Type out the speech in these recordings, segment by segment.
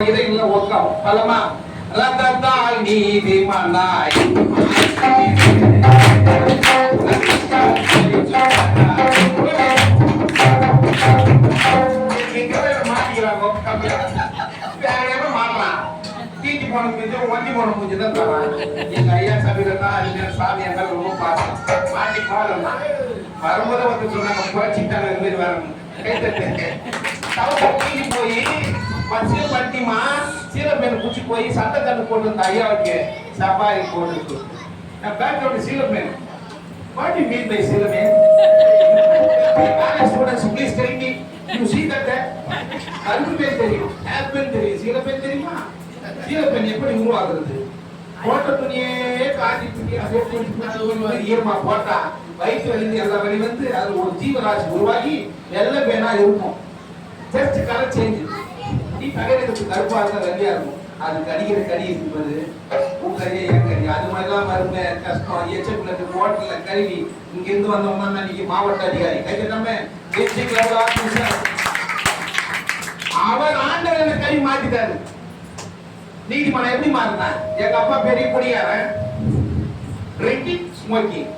இறையில ஒக்கம். பலமா? ரத்தத்தால் நீதி மன்னாய் போன மூஞ்சி வண்டி போன மூஞ்சி தரான் எங்க ஐயா சபீரனா அறிஞர் சாமி எங்க ரொம்ப பாசம் மாட்டி பாருமா வரும்போது வந்து சொன்னாங்க புரட்சிட்டாங்க இது மாதிரி வரணும் தீட்டி போய் பஸ்ஸில் பட்டிமா சீலப்பேன் குச்சி போய் சட்டை கண்ணு போட்டு வந்த ஐயாவுக்கு சபாரி போட்டு நான் background cellophane What do you mean by cellophane students please tell me you see that அல்பேன் தெரியும் ஆப்பிள் தெரியும் சீலப்பேன் தெரியுமா? சீலப்பேன் எப்படி உருவாகுறது போட்ட துணியே காஞ்சி துணி அதே துணி துணி ஈரமா போட்டா வயிற்று வலிந்து எல்லா வலி வந்து அது ஒரு ஜீவராசி உருவாகி வெள்ளை பேனா இருக்கும். ஜஸ்ட் கலர் சேஞ்சு நீ கடையில கருப்பா இருந்தா வெள்ளையா இருக்கும். அது கடிக்கிற கடி இருப்பது கறியை என் கறி? அது மாதிரிலாம் மருமை கஷ்டம். எச்சப்புல ஹோட்டல்ல கழுவி இங்க இருந்து வந்தவங்க நீங்க மாவட்ட அதிகாரி. கை அவர் ஆண்டவர் என்ன கறி மாத்திட்டாரு. நீதிமன்றம் எப்படி மாறினா எங்க அப்பா பெரிய குடியாரன் ட்ரிங்கிங் ஸ்மோக்கிங்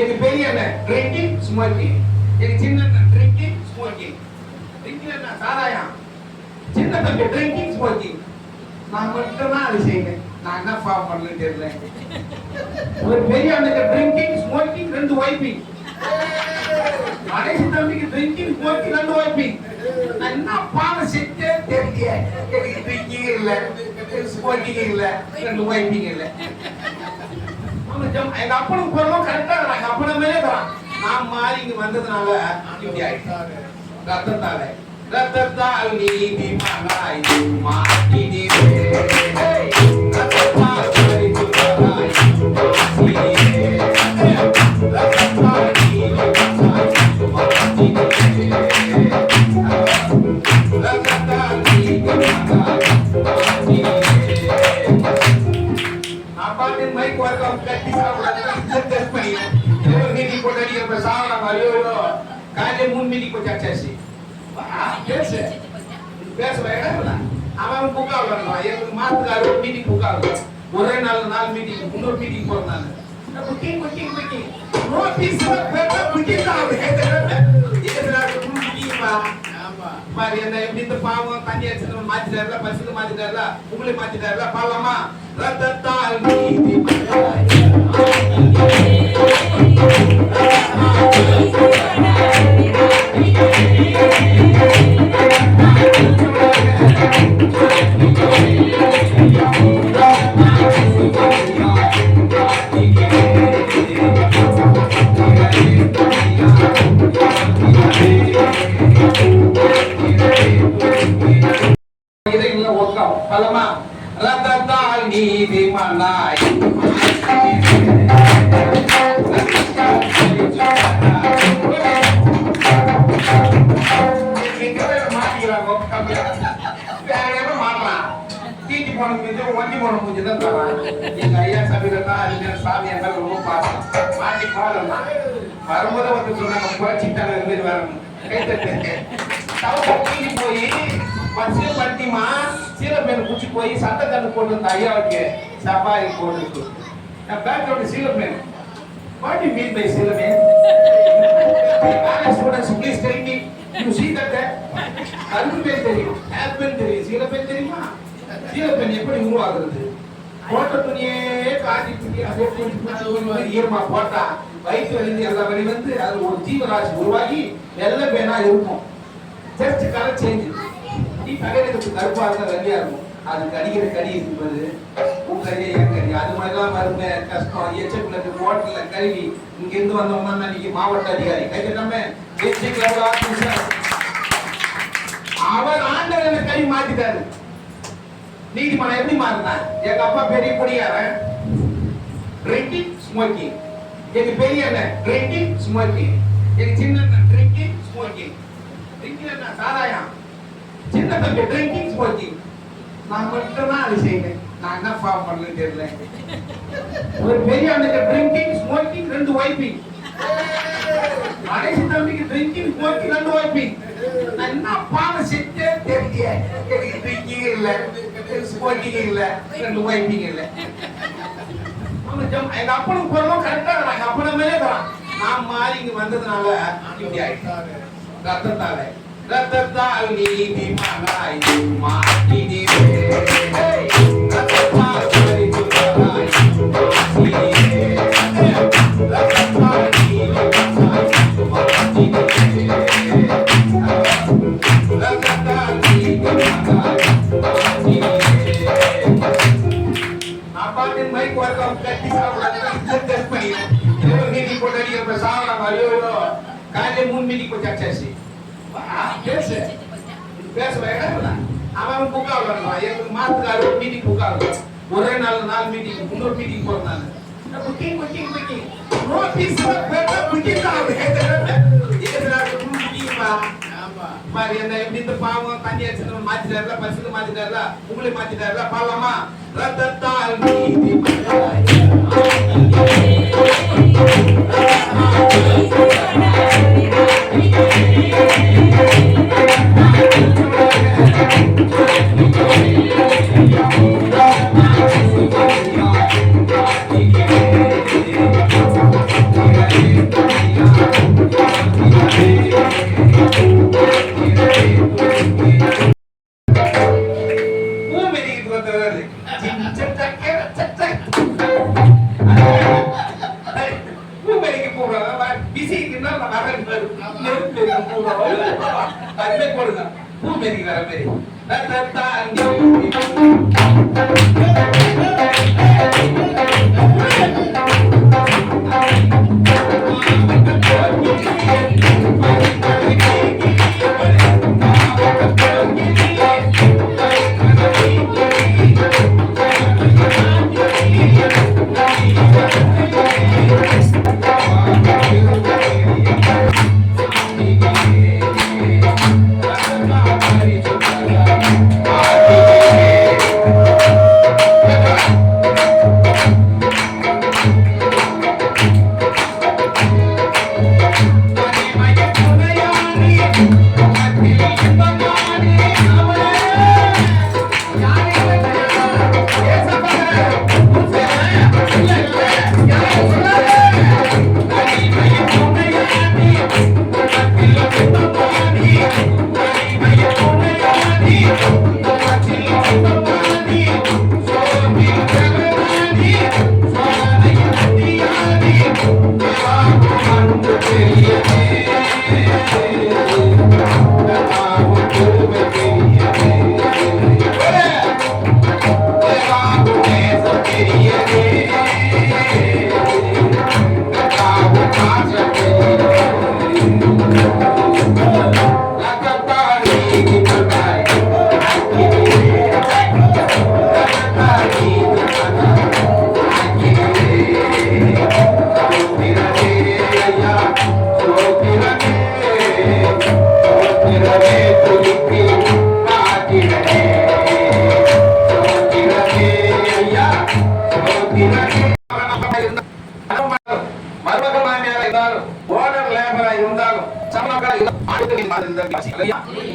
எங்க பெரிய அண்ணன் ட்ரிங்கிங் ஸ்மோக்கிங் எங்க சின்ன அண்ணன் ட்ரிங்கிங் ஸ்மோக்கிங் ட்ரிங்கிங் அண்ணன் சாராயம். சின்ன தம்பி ட்ரிங்கிங் ஸ்மோக்கிங் நான் மட்டும் தான் அது செய்யணும் நான் என்ன ஃபார்ம் பண்ணலன்னு தெரியல. ஒரு பெரிய அண்ணனுக்கு ட்ரிங்கிங் ஸ்மோக்கிங் ரெண்டு வைப்பிங் கடைசி தம்பிக்கு ட்ரிங்கிங் ஸ்மோக்கிங் ரெண்டு வைப்பிங் நான் என்ன பாவம் செஞ்சே தெரியல எனக்கு ட்ரிங்கிங் இல்ல. ஸ்மோக்கிங் இல்ல. ரெண்டு வைப்பிங் இல்ல. ஜம்- எங்க அப்பனுக்கு பொருளும் கரெக்டா இருக்கிறாங்க. அப்பன மேலே நான் மாறி இங்க வந்ததுனால இப்படி ஆயிட்டாரு ரத்தத்தாலே. ரத்தத்தால் நீதி மனாய் மாட்டினீரே ஏய், பேசு. பேச வேண்டாம் அவன் புக்கா வரலாம் எங்களுக்கு மாத்துக்காரு ஒரு மீட்டிங் புக்கா வரும் ஒரே நாள் நாலு மீட்டிங் இன்னொரு மீட்டிங் போறதுனால booking booking booking notice paper booking தான் அவரு என்ன எப்படி இந்த பாவம் தண்ணி அடிச்சு மாத்திட்டாருல? பசுக்கு மாத்திட்டாருல? உங்களை மாத்திட்டாருல? பாவமா ரத்தத்தால் நீதி இறையில பலமா ரத்தத்தால் நீதி மன்னாய் போன மூஞ்சி வண்டி போன மூஞ்சி தான் தரான் எங்க ஐயா சபீரனா அறிஞர் சாமி எங்க ரொம்ப பாசம் மாட்டி பாருமா வரும்போது வந்து சொன்னாங்க புரட்சிட்டாங்க வரணும் தீட்டி போய் பஸ்ஸில் பேர் சீலப்பேன் போய் சட்டை கண்ணு போட்டு ஐயாவுக்கு சபாரி போட்டு நான் background cellophane What do mean by by cellophane students please tell me you see that பேர் தெரியும் ஆப்பிள் தெரியும் சீலப்பேன் தெரியுமா? சீலப்பேன் எப்படி உருவாகிறது போட்ட துணியே காட்டி துணி அதே துணி ஈரமா போட்டா வயிற்று வலிந்து எல்லா வலி வந்து அது ஒரு ஜீவராசி உருவாகி வெள்ளை பேனா இருக்கும். ஜஸ்ட் கலர் சேஞ்சு நீ கருப்பாக இருந்தால் இருந்தா வெள்ளையா இருக்கும். அது கடிக்கிற கடி இருப்பது உன் கறி அது மாதிரிலாம் மருமை கஷ்டம். எச்சப்புல ஹோட்டல்ல கழுவி இங்க இருந்து வந்தவங்க இன்னைக்கு மாவட்ட அதிகாரி. கை நம்ம அவர் ஆண்டவர் என்ன கை மாத்திட்டாரு. நீதிமன்றம் எப்படி மாறினா எங்க அப்பா பெரிய குடியாரன் ட்ரிங்கிங் ஸ்மோக்கிங் எங்க பெரிய அண்ணன் ட்ரிங்கிங் ஸ்மோக்கிங் எங்க சின்ன அண்ணன் ட்ரிங்கிங் ஸ்மோக்கிங் ட்ரிங்கிங் அண்ணன் சாராயம். சின்ன தம்பி ட்ரிங்கிங் ஸ்மோக்கிங் நான் மட்டும்தான் அது செய்யணும் நான் என்ன ஃபார்ம் பண்ணலன்னு தெரியல. ஒரு பெரிய அண்ணனுக்கு ட்ரிங்கிங் ஸ்மோக்கிங் ரெண்டு வைப்பிங் கடைசி தம்பிக்கு ட்ரிங்கிங் ஸ்மோக்கிங் ரெண்டு வைப்பிங் நான் என்ன பாடம் செஞ்சே தெரியல எனக்கு ட்ரிங்கிங் இல்ல ஸ்மோக்கிங் இல்ல ரெண்டு வைப்பிங் இல்ல. எங்க அப்பனுக்கு பிறந்தோம் கரெக்டா இருக்கிறான். எங்க அப்பனமே மேலே நான் மாறி இங்க வந்ததுனால இப்படி ஆயிடுச்சு ரத்தத்தால. रतदावनी भी मंगाई माटी ने रतदावनी भी मंगाई माटी ने रतदावनी भी मंगाई माटी ने रतदावनी भी मंगाई माटी ने अपार्टमेंट भाई को वर्क ऑफ़ प्रैक्टिस का बनाने का इज़्ज़त दस पड़ी है ये लोग नहीं रिपोर्ट करिए प्रसाद हमारे और काले मुँह में नहीं को चर्चा से பேசு பேச அவன் புக்கா விளாடுறான் எனக்கு மாத்துக்கு அறுபது மீட்டிங் புக்கா விளாடுறான் ஒரே நாள் நாலு மீட்டிங் இன்னொரு மீட்டிங் போறேன் booking booking booking notice paper booking தான் அவரு என்ன எப்படி இந்த பாவம் தண்ணி அடிச்சு மாத்திட்டாருல பசுக்கு மாத்திட்டாருல உங்களை மாத்திட்டாருல பாவமா ரத்தத்தால் நீதி பூமிக்கு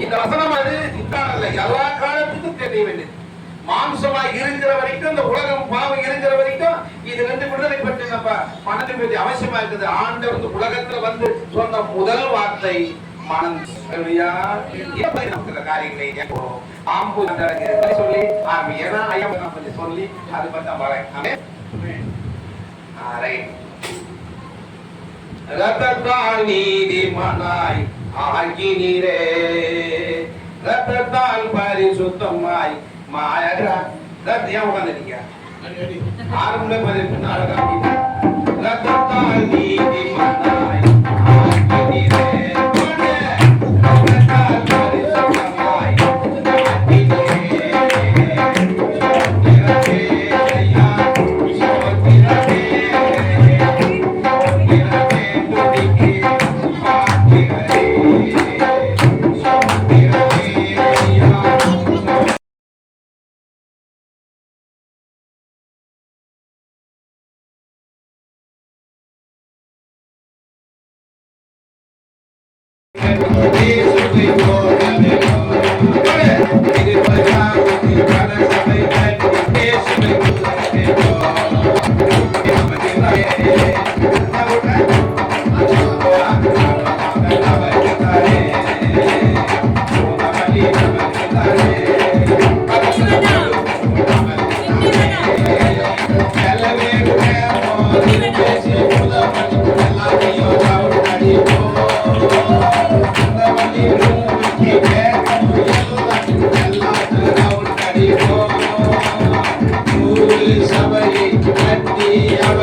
இந்த வசனம் அது எல்லா காலத்துக்கும் தெரிய வேண்டியது மாம்சமா இருக்கிற வரைக்கும் இந்த உலகம் பாவம் இருக்கிற வரைக்கும் இது ரெண்டு விடுதலை பற்றி நம்ம பற்றி அவசியமா இருக்குது ஆண்டவர் இந்த உலகத்துல வந்து சொன்ன முதல் வார்த்தை மனம் எப்படி காரியங்களை ஆம்பு சொல்லி ஏன்னா ஐயா சொல்லி அது பத்தி வரேன் அரை ஆ, ரைட். ஆகினீரே. ரத்தத்தால் பரிசுத்தமாய் மாயரா ரத்த ஏன் உட்காந்துட்டீங்க ஆரம்பமே பதினெட்டு நாள் Thank you. சபையை கட்டி அவருக்கு